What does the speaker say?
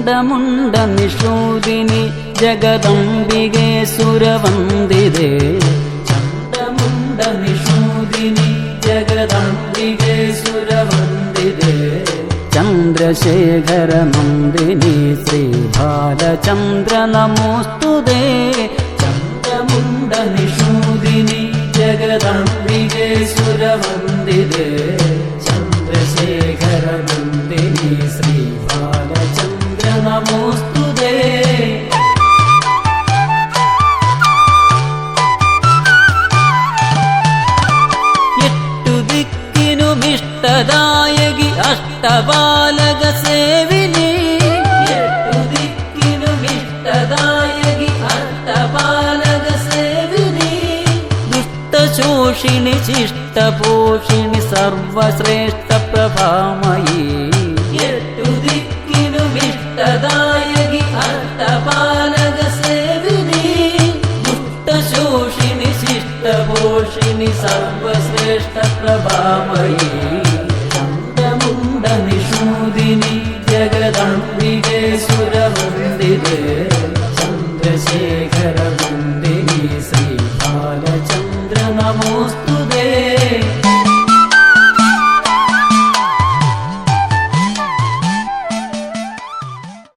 चण्डमुण्डनिषूदिनि जगदम्बिगे सुरवन्दिरे चण्डमुण्डनिषूदिनि जगदम्बिगे सुरवन्दिरे चन्द्रशेखरनन्दिनी श्रीबालचन्द्र नमोऽस्तु दे चन्द्रमुण्डनिषूदिनि जगदम्बिगे सुरवन्दिरे కరుణ అష్టబాలగ సేవిని. ఎట్టు దిక్కిను మిష్టదాయగి అష్టబాలగ సేవిని. దుష్ట శోషిణి శిష్ట పోషిణి సర్వశ్రేష్ట ప్రభామయి शिष्टपोषिणि सर्वश्रेष्ठ प्रभामयी चन्द्रमुण्डनिषूदिनि जगदम्बिके सुरवन्दिरे चन्द्रशेखरवन्दिनि श्रीबालचन्द्र नमोऽस्तु